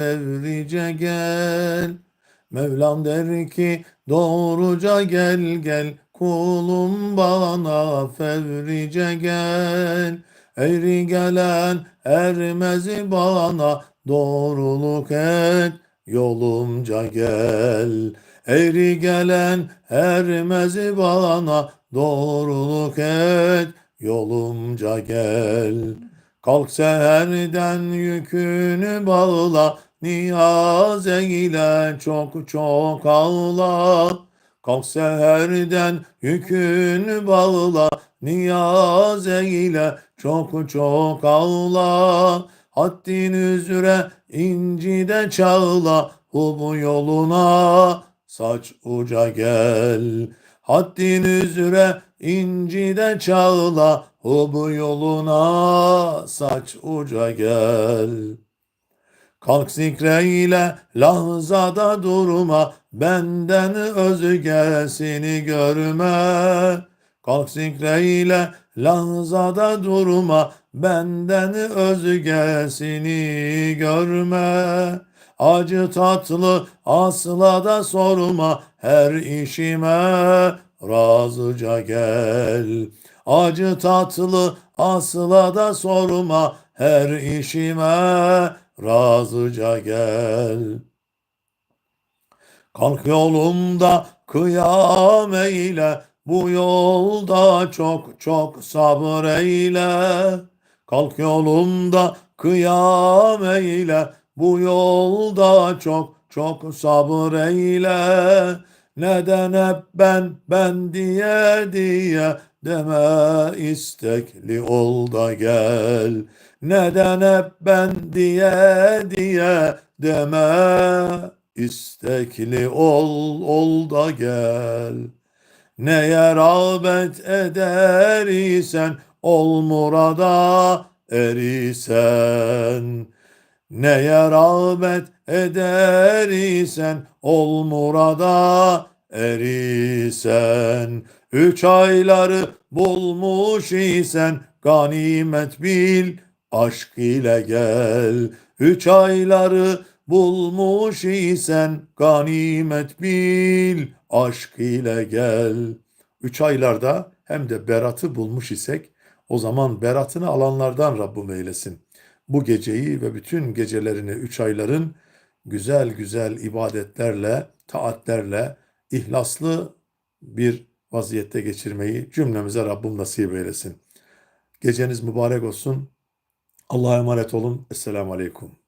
fevrice gel. Mevlam der ki doğruca gel gel kulum bana fevrice gel. Eğri gelen ermez bana doğruluk et yolumca gel. Eğri gelen ermez bana doğruluk et yolumca gel. Kalk seherden yükünü bağla, niyaz eyle çok çok ağla. Kalk seherden yükünü bağla, niyaz eyle çok çok ağla. Haddin üzere inci de çağla, bu yoluna saç uca gel. Haddin üzere inci de çağla, bu yoluna saç uca gel. Kalk zikreyle lahzada durma, benden özgesini görme. Kalk zikreyle lahzada durma, benden özgesini görme. Acı tatlı asla da sorma, her işime razıca gel. Acı tatlı asla da sorma, her işime razıca gel. Kalk yolumda kıyam eyle, bu yolda çok çok sabır eyle. Kalk yolumda kıyam eyle, bu yolda çok çok sabır eyle. Neden hep ben ben diye diye deme istekli ol da gel. Neden hep ben diye diye deme istekli ol ol da gel. Neye rağbet eder isen ol murada erisen. Neye rağbet eder isen ol murada erisen. Üç ayları bulmuş isen ganimet bil aşk ile gel. Üç ayları bulmuş isen ganimet bil aşk ile gel. Üç aylarda hem de beratı bulmuş isek o zaman beratını alanlardan Rabbim eylesin. Bu geceyi ve bütün gecelerini üç ayların güzel güzel ibadetlerle, taatlerle, ihlaslı bir vaziyette geçirmeyi cümlemize Rabbim nasip eylesin. Geceniz mübarek olsun. Allah'a emanet olun. Esselamu Aleyküm.